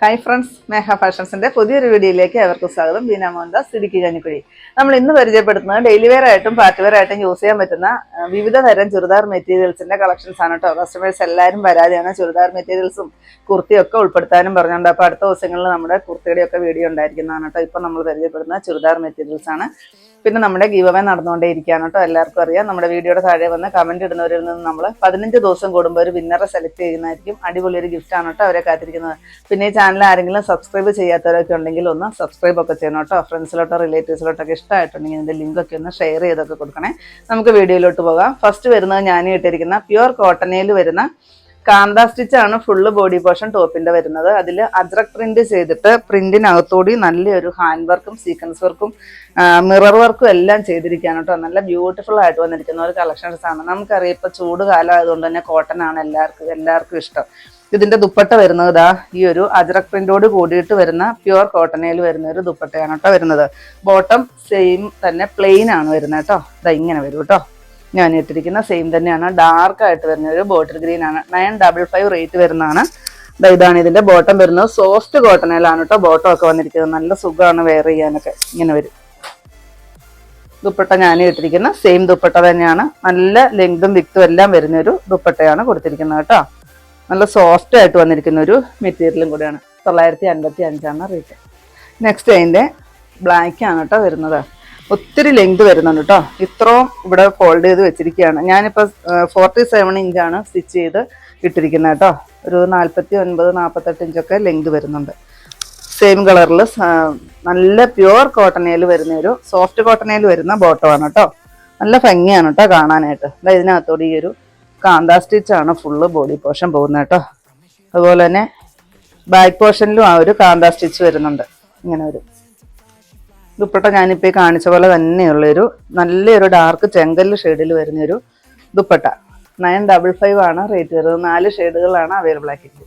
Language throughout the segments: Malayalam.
ഹായ് ഫ്രണ്ട്സ് മേഘ ഫാഷൻസിന്റെ പുതിയൊരു വീഡിയോയിലേക്ക് അവർക്ക് സ്വാഗതം. ബീന മോഹൻദാസ് ഇടുക്കി കഞ്ഞിക്കുഴി. നമ്മൾ ഇന്ന് പരിചയപ്പെടുത്തുന്നത് ഡെയിലി വെയർ ആയിട്ടും പാർട്ടി വെയർ ആയിട്ടും യൂസ് ചെയ്യാൻ പറ്റുന്ന വിവിധ തരം ചുരിദാർ മെറ്റീരിയൽസിന്റെ കളക്ഷൻസ് ആണ് കേട്ടോ കസ്റ്റമേഴ്സ് എല്ലാവരും പരാതിയാണ് ചുരിദാർ മെറ്റീരിയൽസും കുർത്തിയൊക്കെ ഉൾപ്പെടുത്താനും പറഞ്ഞുകൊണ്ട് അപ്പോൾ അടുത്ത ദിവസങ്ങളിൽ നമ്മുടെ കുർത്തിയുടെ ഒക്കെ വീഡിയോ ഉണ്ടായിരിക്കുന്നതാണ് കേട്ടോ ഇപ്പം നമ്മൾ പരിചയപ്പെടുന്ന ചുരിദാർ മെറ്റീരിയൽസ് ആണ്. പിന്നെ നമ്മുടെ ഗീവ് അവേ നടന്നുകൊണ്ടേയിരിക്കുകയാണ് കേട്ടോ എല്ലാവർക്കും അറിയാം. നമ്മുടെ വീഡിയോയുടെ താഴെ വന്ന് കമന്റ് ഇടുന്നവരിൽ നിന്ന് നമ്മൾ പതിനഞ്ച് ദിവസം കൂടുമ്പോൾ ഒരു വിന്നറെ സെലക്ട് ചെയ്യുന്നതായിരിക്കും. അടിപൊളി ഒരു ഗിഫ്റ്റാണ് കേട്ടോ അവരെ കാത്തിരിക്കുന്നത്. പിന്നെ ഈ ചാനൽ ആരെങ്കിലും സബ്സ്ക്രൈബ് ചെയ്യാത്തവരൊക്കെ ഉണ്ടെങ്കിൽ ഒന്ന് സബ്സ്ക്രൈബ് ഒക്കെ ചെയ്യണം കേട്ടോ. ഫ്രണ്ട്സിലോട്ടോ റിലേറ്റീവ്സിലോട്ടൊക്കെ ഇഷ്ടമായിട്ടുണ്ടെങ്കിൽ ഇതിന്റെ ലിങ്കൊക്കെ ഒന്ന് ഷെയർ ചെയ്തൊക്കെ കൊടുക്കണേ. നമുക്ക് വീഡിയോയിലോട്ട് പോകാം. ഫസ്റ്റ് വരുന്നത് ഞാൻ ഇട്ടിരിക്കുന്ന പ്യുവർ കോട്ടനയിൽ വരുന്ന കാന്ത സ്റ്റിച്ചാണ് ഫുള്ള് ബോഡി പോർഷൻ ടോപ്പിന്റെ വരുന്നത്. അതിൽ അജ്രക് പ്രിന്റ് ചെയ്തിട്ട് പ്രിന്റിനകത്തോടി നല്ലൊരു ഹാൻഡ് വർക്കും സീക്വൻസ് വർക്കും മിറർ വർക്കും എല്ലാം ചെയ്തിരിക്കുകയാണ് കേട്ടോ. നല്ല ബ്യൂട്ടിഫുൾ ആയിട്ട് വന്നിരിക്കുന്ന ഒരു കളക്ഷൻസ് ആണ്. നമുക്കറിയാം ഇപ്പൊ ചൂട് കാലം ആയതുകൊണ്ട് തന്നെ കോട്ടൺ ആണ് എല്ലാവർക്കും എല്ലാവർക്കും ഇഷ്ടം. ഇതിന്റെ ദുപ്പട്ട വരുന്നത് ഇതാ ഈ ഒരു അജറക് പ്രിന്റോട് കൂടിയിട്ട് വരുന്ന പ്യുവർ കോട്ടണയിൽ വരുന്ന ഒരു ദുപ്പട്ടയാണ് കേട്ടോ വരുന്നത്. ബോട്ടം സെയിം തന്നെ പ്ലെയിൻ ആണ് വരുന്നത് കേട്ടോ ഇതാ ഇങ്ങനെ വരും കേട്ടോ ഞാൻ ഇട്ടിരിക്കുന്ന സെയിം തന്നെയാണ്. ഡാർക്ക് ആയിട്ട് വരുന്ന ഒരു ബോട്ടിൽ ഗ്രീൻ ആണ്. നയൻ ഡബിൾ ഫൈവ് റേറ്റ് വരുന്നതാണ്. ഇതാണ് ഇതിന്റെ ബോട്ടം വരുന്നത്. സോഫ്റ്റ് കോട്ടണയിലാണ് കേട്ടോ ബോട്ടം ഒക്കെ വന്നിരിക്കുന്നത്. നല്ല സുഖമാണ് വെയർ ചെയ്യാനൊക്കെ. ഇങ്ങനെ വരും. ദുപ്പട്ട ഞാൻ ഇട്ടിരിക്കുന്ന സെയിം ദുപ്പട്ട തന്നെയാണ്. നല്ല ലെങ്തും വിക്തും എല്ലാം വരുന്ന ഒരു ദുപ്പട്ടയാണ് കൊടുത്തിരിക്കുന്നത് കേട്ടോ നല്ല സോഫ്റ്റ് ആയിട്ട് വന്നിരിക്കുന്ന ഒരു മെറ്റീരിയലും കൂടെയാണ്. തൊള്ളായിരത്തി അൻപത്തി അഞ്ചാണ് റേറ്റ് നെക്സ്റ്റ് അതിന്റെ ബ്ലാക്ക് ആണ് കേട്ടോ വരുന്നത്. ഒത്തിരി ലെങ്ത് വരുന്നുണ്ട് കേട്ടോ. ഇത്രയും ഇവിടെ ഫോൾഡ് ചെയ്ത് വെച്ചിരിക്കുകയാണ്. ഞാനിപ്പോൾ ഫോർട്ടി സെവൻ ഇഞ്ചാണ് സ്റ്റിച്ച് ചെയ്ത് ഇട്ടിരിക്കുന്നത് കേട്ടോ. ഒരു നാൽപ്പത്തി ഒൻപത് നാൽപ്പത്തെട്ട് ഇഞ്ചൊക്കെ ലെങ്ത് വരുന്നുണ്ട്. സെയിം കളറിൽ നല്ല പ്യുവർ കോട്ടണയിൽ വരുന്ന ഒരു സോഫ്റ്റ് കോട്ടണയിൽ വരുന്ന ബോട്ടമാണ് കേട്ടോ. നല്ല ഭംഗിയാണ് കേട്ടോ കാണാനായിട്ട്. അതായത് ഇതിനകത്തോടെ ഈ ഒരു കാന്ത സ്റ്റിച്ചാണ് ഫുള്ള് ബോഡി പോർഷൻ പോകുന്നത് കേട്ടോ. അതുപോലെ തന്നെ ബാക്ക് പോർഷനിലും ആ ഒരു കാന്ത സ്റ്റിച്ച് വരുന്നുണ്ട്. ഇങ്ങനെ ഒരു ദുപ്പട്ട ഞാനിപ്പോൾ ഈ കാണിച്ച പോലെ തന്നെയുള്ളൊരു നല്ലൊരു ഡാർക്ക് ചെങ്കല്ല് ഷെയ്ഡിൽ വരുന്നൊരു ദുപ്പട്ട. നയൻ ഡബിൾ ഫൈവ് ആണ് റേറ്റ് വരുന്നത്. നാല് ഷെയ്ഡുകളാണ് അവൈലബിൾ ആക്കിയിട്ട്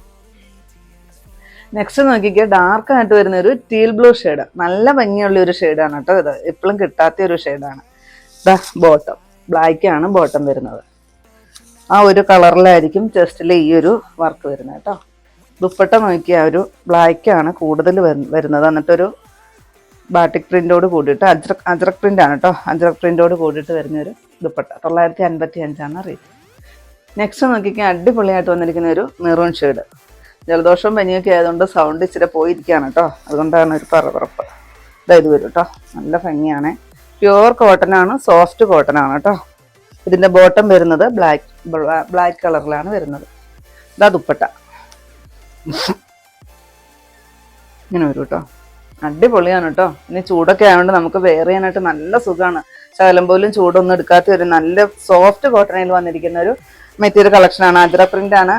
നെക്സ്റ്റ് നോക്കിക്കുക ഡാർക്ക് ആയിട്ട് വരുന്ന ഒരു ടീൽ ബ്ലൂ ഷെയ്ഡ്. നല്ല ഭംഗിയുള്ള ഒരു ഷെയ്ഡാണ് കേട്ടോ ഇത്. എപ്പോഴും കിട്ടാത്ത ഒരു ഷെയ്ഡാണ് ബോട്ടം. ബ്ലാക്ക് ആണ് ബോട്ടം വരുന്നത്. ആ ഒരു കളറിലായിരിക്കും ചെസ്റ്റിൽ ഈ ഒരു വർക്ക് വരുന്നത് കേട്ടോ ദുപ്പട്ട നോക്കിയ ഒരു ബ്ലാക്കാണ് കൂടുതൽ വരു- വരുന്നത്. എന്നിട്ടൊരു ബാട്ടിക് പ്രിന്റോട് കൂടിയിട്ട് അജ്രക് അജ്രക് പ്രിന്റ് ആണ് കേട്ടോ അജ്രക് പ്രിന്റോട് കൂടിയിട്ട് വരുന്ന ഒരു ദുപ്പട്ട. തൊള്ളായിരത്തി അൻപത്തി അഞ്ചാണ് റേറ്റ് നെക്സ്റ്റ് നോക്കിക്കാൻ അടിപൊളിയായിട്ട് വന്നിരിക്കുന്ന ഒരു മെറൂൺ ഷെയ്ഡ് ജലദോഷവും പനിയൊക്കെ ആയതുകൊണ്ട് സൗണ്ട് ഇച്ചിരി പോയിരിക്കുകയാണ് കേട്ടോ അതുകൊണ്ടാണ് ഒരു പറപ്പറപ്പ് ഇതാ ഇത് വരും കേട്ടോ നല്ല ഭംഗിയാണ്. പ്യുവർ കോട്ടൺ ആണ് സോഫ്റ്റ് കോട്ടൺ ആണ് കേട്ടോ ഇതിന്റെ ബോട്ടം വരുന്നത് ബ്ലാക്ക് ബ്ലാക്ക് കളറിലാണ് വരുന്നത്. ഇതാ ദുപ്പട്ട. ഇങ്ങനെ വരും കേട്ടോ അടിപൊളിയാണ് കേട്ടോ ഇനി ചൂടൊക്കെ ആയതുകൊണ്ട് നമുക്ക് വെയർ ചെയ്യാനായിട്ട് നല്ല സുഖമാണ് ശകലം പോലും ചൂടൊന്നും എടുക്കാത്ത ഒരു നല്ല സോഫ്റ്റ് കോട്ടണിൽ വന്നിരിക്കുന്ന ഒരു മെറ്റീരിയൽ കളക്ഷനാണ് അജറ പ്രിന്റ് ആണ്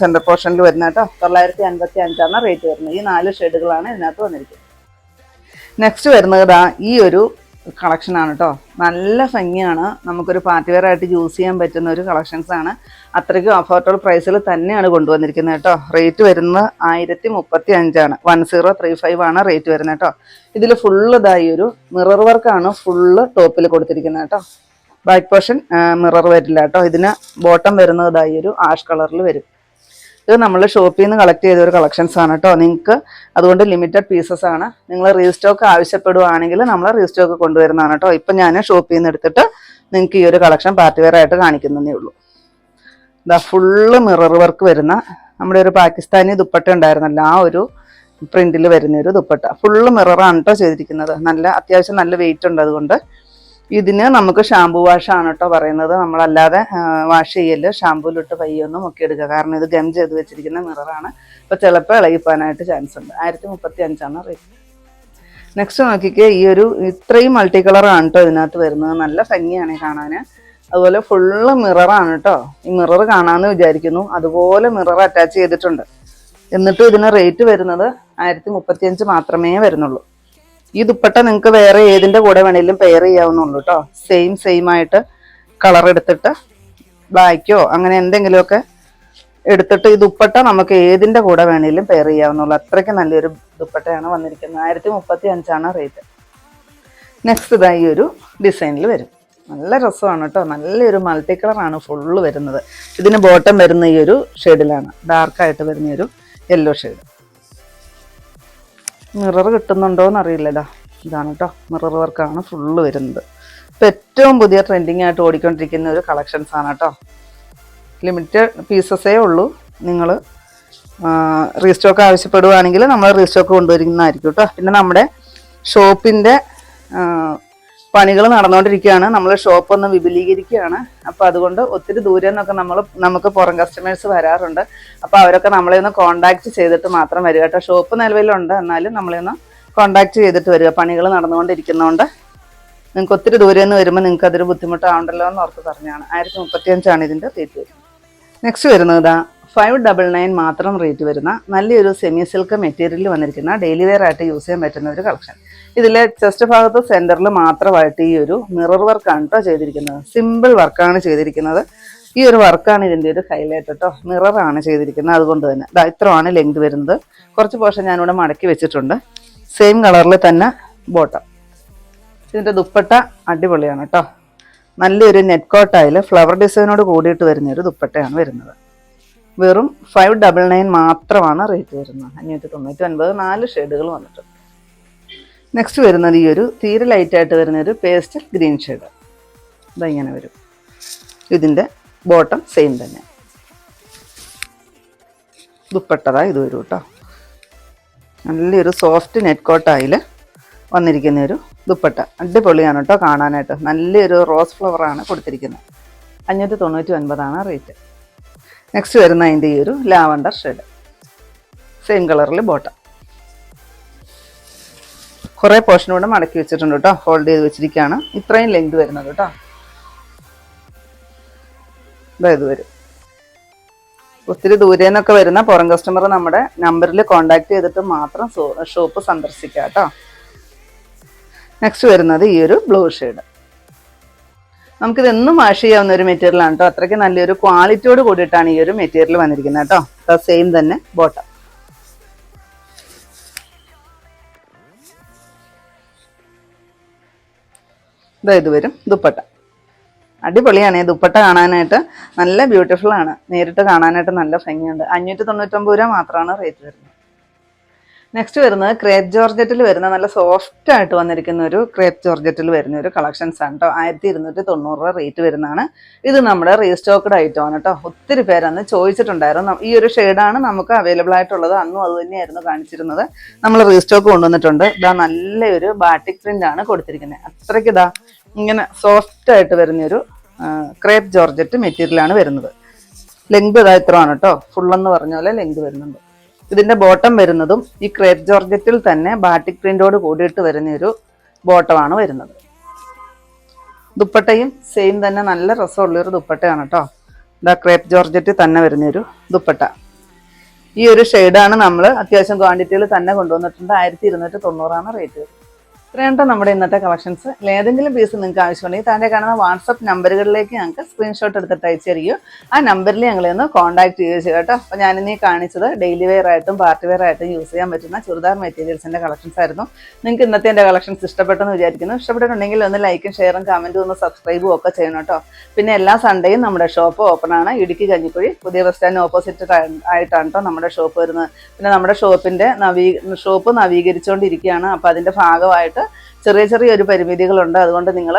സെന്റർ പോർഷനിൽ വരുന്നത് കേട്ടോ തൊള്ളായിരത്തി അൻപത്തി അഞ്ചാണ് റേറ്റ് വരുന്നത്. ഈ നാല് ഷെയ്ഡുകളാണ് ഇതിനകത്ത് വന്നിരിക്കുന്നത്. നെക്സ്റ്റ് വരുന്നത് ഈ ഒരു കളക്ഷനാണ് കേട്ടോ നല്ല ഭംഗിയാണ്. നമുക്കൊരു പാർട്ടി വെയർ ആയിട്ട് യൂസ് ചെയ്യാൻ പറ്റുന്ന ഒരു കളക്ഷൻസ് ആണ്. അത്രയ്ക്കും അഫോർഡബിൾ പ്രൈസിൽ തന്നെയാണ് കൊണ്ടുവന്നിരിക്കുന്നത് കേട്ടോ റേറ്റ് വരുന്നത് ആയിരത്തി മുപ്പത്തി അഞ്ചാണ് വൺ സീറോ ത്രീ ഫൈവ് ആണ് റേറ്റ് വരുന്നത് കേട്ടോ ഇതിൽ ഫുള്ള് ഇതായി ഒരു മിറർ വർക്കാണ് ഫുള്ള് ടോപ്പിൽ കൊടുത്തിരിക്കുന്നത് കേട്ടോ ബാക്ക് പോർഷൻ മിറർ വരില്ല കേട്ടോ ഇതിന് ബോട്ടം വരുന്നത് ഇതായി ഒരു ആഷ് കളറിൽ വരും. ഇത് നമ്മൾ ഷോപ്പിൽ നിന്ന് കളക്ട് ചെയ്ത ഒരു കളക്ഷൻസ് ആണ് കേട്ടോ നിങ്ങൾക്ക് അതുകൊണ്ട് ലിമിറ്റഡ് പീസസ് ആണ്. നിങ്ങൾ റീസ്റ്റോക്ക് ആവശ്യപ്പെടുവാണെങ്കിൽ നമ്മൾ റീസ്റ്റോക്ക് കൊണ്ടുവരുന്നതാണ് കേട്ടോ ഇപ്പം ഞാൻ ഷോപ്പിൽ നിന്ന് എടുത്തിട്ട് നിങ്ങൾക്ക് ഈ ഒരു കളക്ഷൻ പാർട്ടി വെയർ ആയിട്ട് കാണിക്കുന്നതേ ഉള്ളൂ. ഇതാ ഫുള്ള് മിറർ വർക്ക് വരുന്ന നമ്മുടെ ഒരു പാകിസ്ഥാനി ദുപ്പട്ട ഉണ്ടായിരുന്നല്ലോ. ആ ഒരു പ്രിന്റിൽ വരുന്ന ഒരു ദുപ്പട്ട. ഫുള്ള് മിററാണ് കേട്ടോ ചെയ്തിരിക്കുന്നത്. നല്ല അത്യാവശ്യം നല്ല വെയിറ്റ് ഉണ്ട് അതുകൊണ്ട്. ഇതിന് നമുക്ക് ഷാമ്പു ആണ് കേട്ടോ പറയുന്നത്. നമ്മളല്ലാതെ വാഷ് ചെയ്യൽ പയ്യൊന്നും ഒക്കെ മുക്കിയെടുക്കുക കാരണം ഇത് ഗം ചെയ്ത് വെച്ചിരിക്കുന്ന മിററാണ്. അപ്പോൾ ചിലപ്പോൾ ഇളകിപ്പോനായിട്ട് ചാൻസ് ഉണ്ട്. ആയിരത്തി മുപ്പത്തി അഞ്ചാണ് റേറ്റ് നെക്സ്റ്റ് നോക്കിക്കേ ഈ ഒരു ഇത്രയും മൾട്ടി കളറാണ് കേട്ടോ ഇതിനകത്ത് വരുന്നത്. നല്ല ഭംഗിയാണ് കാണാൻ അതുപോലെ ഫുള്ള് മിററാണ് കേട്ടോ ഈ മിറർ കാണാമെന്ന് വിചാരിക്കുന്നു. അതുപോലെ മിറർ അറ്റാച്ച് ചെയ്തിട്ടുണ്ട്. എന്നിട്ട് ഇതിന് റേറ്റ് വരുന്നത് ആയിരത്തി മുപ്പത്തി അഞ്ച് മാത്രമേ വരുന്നുള്ളൂ. ഈ ദുപ്പട്ട നിങ്ങൾക്ക് വേറെ ഏതിന്റെ കൂടെ വേണേലും പെയർ ചെയ്യാവുന്നുള്ളൂ കേട്ടോ സെയിം സെയിം ആയിട്ട് കളർ എടുത്തിട്ട് ബ്ലാക്കോ അങ്ങനെ എന്തെങ്കിലുമൊക്കെ എടുത്തിട്ട് ഈ ദുപ്പട്ട നമുക്ക് ഏതിന്റെ കൂടെ വേണേലും പെയർ ചെയ്യാവുന്നുള്ളൂ അത്രയ്ക്ക് നല്ലൊരു ദുപ്പട്ടയാണ് വന്നിരിക്കുന്നത്. ആയിരത്തി മുപ്പത്തി അഞ്ചാണ് റേറ്റ് നെക്സ്റ്റ് ഇതാ ഈ ഒരു ഡിസൈനിൽ വരും. നല്ല രസമാണ് കേട്ടോ നല്ലൊരു മൾട്ടി കളറാണ് ഫുള്ള് വരുന്നത്. ഇതിന് ബോട്ടം വരുന്ന ഈ ഒരു ഷെയ്ഡിലാണ് ഡാർക്കായിട്ട് വരുന്ന ഒരു യെല്ലോ ഷെയ്ഡ് മിറർ കിട്ടുന്നുണ്ടോ എന്നറിയില്ലല്ലോ ഇതാണ് കേട്ടോ മിറർ വർക്കാണ് ഫുള്ള് വരുന്നത്. ഇപ്പം ഏറ്റവും പുതിയ ട്രെൻഡിങ് ആയിട്ട് ഓടിക്കൊണ്ടിരിക്കുന്ന ഒരു കളക്ഷൻസ് ആണ് കേട്ടോ ലിമിറ്റഡ് പീസസേ ഉള്ളൂ. നിങ്ങൾ റീസ്റ്റോക്ക് ആവശ്യപ്പെടുവാണെങ്കിൽ നമ്മൾ റീസ്റ്റോക്ക് കൊണ്ടുവരുന്നതായിരിക്കും കേട്ടോ പിന്നെ നമ്മുടെ ഷോപ്പിന്റെ പണികൾ നടന്നുകൊണ്ടിരിക്കുകയാണ് നമ്മൾ ഷോപ്പ് ഒന്ന് വിപുലീകരിക്കുകയാണ്. അപ്പോൾ അതുകൊണ്ട് ഒത്തിരി ദൂരെ നിന്നൊക്കെ നമ്മൾ നമുക്ക് പുറം കസ്റ്റമേഴ്സ് വരാറുണ്ട്. അപ്പോൾ അവരൊക്കെ നമ്മളെ ഒന്ന് കോൺടാക്ട് ചെയ്തിട്ട് മാത്രം വരിക കേട്ടോ. ഷോപ്പ് നിലവിലുണ്ട്. എന്നാലും നമ്മളെ ഒന്ന് കോൺടാക്ട് ചെയ്തിട്ട് വരിക. പണികൾ നടന്നുകൊണ്ടിരിക്കുന്നതുകൊണ്ട് നിങ്ങൾക്ക് ഒത്തിരി ദൂരെ നിന്ന് വരുമ്പോൾ നിങ്ങൾക്ക് അതൊരു ബുദ്ധിമുട്ടാവണ്ടല്ലോ എന്ന് ഓർത്ത് പറഞ്ഞാണ്. ആയിരത്തി മുപ്പത്തിയഞ്ചാണ് ഇതിന്റെ തീറ്റ് വരുന്നത്. നെക്സ്റ്റ് വരുന്നത് ഇതാ. ഫൈവ് ഡബിൾ നയൻ മാത്രം റേറ്റ് വരുന്ന നല്ലൊരു സെമി സിൽക്ക് മെറ്റീരിയലിൽ വന്നിരിക്കുന്ന ഡെയിലി വെയർ ആയിട്ട് യൂസ് ചെയ്യാൻ പറ്റുന്ന ഒരു കളക്ഷൻ ഇതിൽ ചെസ്റ്റ് ഭാഗത്ത് സെന്ററിൽ മാത്രമായിട്ട് ഈ ഒരു മിറർ വർക്കാണ് കേട്ടോ ചെയ്തിരിക്കുന്നത്. സിമ്പിൾ വർക്കാണ് ചെയ്തിരിക്കുന്നത്. ഈ ഒരു വർക്കാണ് ഇതിന്റെ ഒരു ഹൈലൈറ്റ് കേട്ടോ മിററാണ് ചെയ്തിരിക്കുന്നത് അതുകൊണ്ട് തന്നെ. ഇതാ ഇത്രയാണ് ലെങ്ത് വരുന്നത്. കുറച്ച് പോർഷൻ ഞാനിവിടെ മടക്കി വെച്ചിട്ടുണ്ട്. സെയിം കളറിൽ തന്നെ ബോട്ടം ഇതിന്റെ ദുപ്പട്ട അടിപൊളിയാണ് കേട്ടോ നല്ലൊരു നെറ്റ് കോട്ടായിൽ ഫ്ലവർ ഡിസൈനോട് കൂടിയിട്ട് വരുന്ന ഒരു ദുപ്പട്ടയാണ് വരുന്നത്. വെറും ഫൈവ് ഡബിൾ നയൻ മാത്രമാണ് റേറ്റ് വരുന്നത്. അഞ്ഞൂറ്റി തൊണ്ണൂറ്റി ഒൻപത് നാല് ഷെയ്ഡുകൾ വന്നിട്ടുണ്ട്. നെക്സ്റ്റ് വരുന്നത് ഈ ഒരു തീരെ ലൈറ്റായിട്ട് വരുന്ന ഒരു പേസ്റ്റൽ ഗ്രീൻ ഷെയ്ഡ് ഇങ്ങനെ വരും. ഇതിന്റെ ബോട്ടം സെയിം തന്നെ. ദുപ്പട്ടതാ ഇത് വരും കേട്ടോ നല്ലൊരു സോഫ്റ്റ് നെറ്റ് കോട്ടായിൽ വന്നിരിക്കുന്ന ഒരു ദുപ്പട്ട. അടിപൊളിയാണ് കേട്ടോ കാണാനായിട്ട്. നല്ലൊരു റോസ് ഫ്ലവറാണ് കൊടുത്തിരിക്കുന്നത്. അഞ്ഞൂറ്റി തൊണ്ണൂറ്റി ഒൻപതാണ് റേറ്റ് നെക്സ്റ്റ് വരുന്ന അതിന്റെ ഈ ഒരു ലാവണ്ടർ ഷെയ്ഡ് സെയിം കളറിൽ ബോട്ടം കുറേ പോർഷൻ കൂടെ മടക്കി വെച്ചിട്ടുണ്ട് കേട്ടോ ഹോൾഡ് ചെയ്ത് വെച്ചിരിക്കുകയാണ് ഇത്രയും ലെങ്ത് വരുന്നത് കേട്ടോ ഇതാ വരും. ഒത്തിരി ദൂരെ നിന്നൊക്കെ വരുന്ന പുറം കസ്റ്റമർ നമ്മുടെ നമ്പറിൽ കോൺടാക്ട് ചെയ്തിട്ട് മാത്രം ഷോപ്പ് സന്ദർശിക്കാം കേട്ടോ നെക്സ്റ്റ് വരുന്നത് ഈ ഒരു ബ്ലൂ ഷെയ്ഡ് നമുക്കിത് എന്നും വാഷ് ചെയ്യാവുന്ന ഒരു മെറ്റീരിയൽ ആണ് കേട്ടോ അത്രയ്ക്ക് നല്ലൊരു ക്വാളിറ്റിയോട് കൂടിയിട്ടാണ് ഈ ഒരു മെറ്റീരിയൽ വന്നിരിക്കുന്നത് കേട്ടോ സെയിം തന്നെ ബോട്ടം ഇതാ ഇത് വരും ദുപ്പട്ട. അടിപൊളിയാണ്. ഈ ദുപ്പട്ട കാണാനായിട്ട് നല്ല ബ്യൂട്ടിഫുൾ ആണ്. നേരിട്ട് കാണാനായിട്ട് നല്ല ഭംഗിയുണ്ട്. അഞ്ഞൂറ്റി തൊണ്ണൂറ്റൊമ്പത് രൂപ മാത്രമാണ് റേറ്റ് വരുന്നത്. നെക്സ്റ്റ് വരുന്നത് ക്രേപ്പ് ജോർജറ്റിൽ വരുന്ന നല്ല സോഫ്റ്റ് ആയിട്ട് വന്നിരിക്കുന്ന ഒരു ക്രേപ്പ് ജോർജറ്റിൽ വരുന്ന ഒരു കളക്ഷൻസ് ആണ് കേട്ടോ ആയിരത്തി ഇരുന്നൂറ്റി തൊണ്ണൂറ് രൂപ റേറ്റ് വരുന്നതാണ്. ഇത് നമ്മുടെ റീസ്റ്റോക്ക്ഡ് ഐറ്റം ആണ് കേട്ടോ ഒത്തിരി പേര് അന്ന് ചോദിച്ചിട്ടുണ്ടായിരുന്നു. ഈ ഒരു ഷെയ്ഡാണ് നമുക്ക് അവൈലബിൾ ആയിട്ടുള്ളത്. അന്നും അത് തന്നെയായിരുന്നു കാണിച്ചിരുന്നത്. നമ്മൾ റീസ്റ്റോക്ക് കൊണ്ടുവന്നിട്ടുണ്ട്. ഇതാ നല്ലൊരു ബാറ്റിക് പ്രിന്റ് ആണ് കൊടുത്തിരിക്കുന്നത് അത്രയ്ക്ക് ഇതാ ഇങ്ങനെ സോഫ്റ്റ് ആയിട്ട് വരുന്നൊരു ക്രേപ്പ് ജോർജറ്റ് മെറ്റീരിയലാണ് വരുന്നത്. ലെങ്ത് ഇതാ ഇത്രയാണ് കേട്ടോ ഫുള്ളെന്ന് പറഞ്ഞ പോലെ ലെങ്ത് വരുന്നുണ്ട്. ഇതിന്റെ ബോട്ടം വരുന്നതും ഈ ക്രേപ്പ് ജോർജറ്റിൽ തന്നെ ബാറ്റിക് പ്രിന്റോട് കൂടിയിട്ട് വരുന്ന ഒരു ബോട്ടമാണ് വരുന്നത്. ദുപ്പട്ടയും സെയിം തന്നെ നല്ല രസമുള്ളൊരു ദുപ്പട്ടയാണ് കേട്ടോ ഇതാ ക്രേപ്പ് ജോർജറ്റിൽ തന്നെ വരുന്നൊരു ദുപ്പട്ട. ഈ ഒരു ഷെയ്ഡാണ് നമ്മൾ അത്യാവശ്യം ക്വാണ്ടിറ്റിയിൽ തന്നെ കൊണ്ടുവന്നിട്ടുണ്ട്. ആയിരത്തി ഇരുന്നൂറ്റി തൊണ്ണൂറാണ് റേറ്റ് ഇത്രയുണ്ടോ നമ്മുടെ ഇന്നത്തെ കളക്ഷൻസ് ഏതെങ്കിലും പീസ് നിങ്ങൾക്ക് ആവശ്യമുണ്ടെങ്കിൽ താഴെ കാണുന്ന വാട്സപ്പ് നമ്പറുകളിലേക്ക് ഞങ്ങൾക്ക് സ്ക്രീൻഷോട്ട് എടുത്തിട്ട് അയച്ചു തരികയോ ആ നമ്പറിൽ ഞങ്ങളെ ഒന്ന് കോൺടാക്ട് ചെയ്യുക ചെയ്യുക കേട്ടോ. അപ്പോൾ ഞാനിന്നീ കാണിച്ചത് ഡെയിലി വെയർ ആയിട്ടും പാർട്ടി വെയർ ആയിട്ടും യൂസ് ചെയ്യാൻ പറ്റുന്ന ചുരിദാർ മെറ്റീരിയൽസിന്റെ കളക്ഷൻസ് ആയിരുന്നു. നിങ്ങൾക്ക് ഇന്നത്തെ എന്റെ കളക്ഷൻസ് ഇഷ്ടപ്പെട്ടെന്ന് വിചാരിക്കുന്നു. ഇഷ്ടപ്പെട്ടിട്ടുണ്ടെങ്കിൽ ഒന്ന് ലൈക്കും ഷെയറും കമന്റും ഒന്ന് സബ്സ്ക്രൈബും ഒക്കെ ചെയ്യണം കേട്ടോ. പിന്നെ എല്ലാ സൺഡേയും നമ്മുടെ ഷോപ്പ് ഓപ്പൺ ആണ്. ഇടുക്കി കഞ്ഞിക്കുഴി പുതിയ ബസ് സ്റ്റാൻഡ് ഓപ്പോസിറ്റ് ആയിട്ടാണ് കേട്ടോ നമ്മുടെ ഷോപ്പ് വരുന്നത്. പിന്നെ നമ്മുടെ ഷോപ്പിന്റെ നവീ ഷോപ്പ് നവീകരിച്ചുകൊണ്ടിരിക്കുകയാണ്. അപ്പോൾ അതിന്റെ ഭാഗമായിട്ട് ചെറിയ ചെറിയ ഒരു പരിമിതികളുണ്ട്. അതുകൊണ്ട് നിങ്ങൾ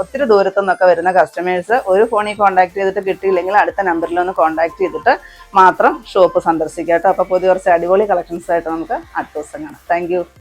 ഒത്തിരി ദൂരത്തു നിന്നൊക്കെ വരുന്ന കസ്റ്റമേഴ്സ് ഒരു ഫോണിൽ കോൺടാക്ട് ചെയ്തിട്ട് കിട്ടിയില്ലെങ്കിൽ അടുത്ത നമ്പറിൽ ഒന്ന് കോൺടാക്ട് ചെയ്തിട്ട് മാത്രം ഷോപ്പ് സന്ദർശിക്കാം കേട്ടോ. അപ്പോൾ പുതിയ കുറച്ച് അടിപൊളി കളക്ഷൻസ് ആയിട്ട് നമുക്ക് അടുത്ത ദിവസം കാണാം. താങ്ക്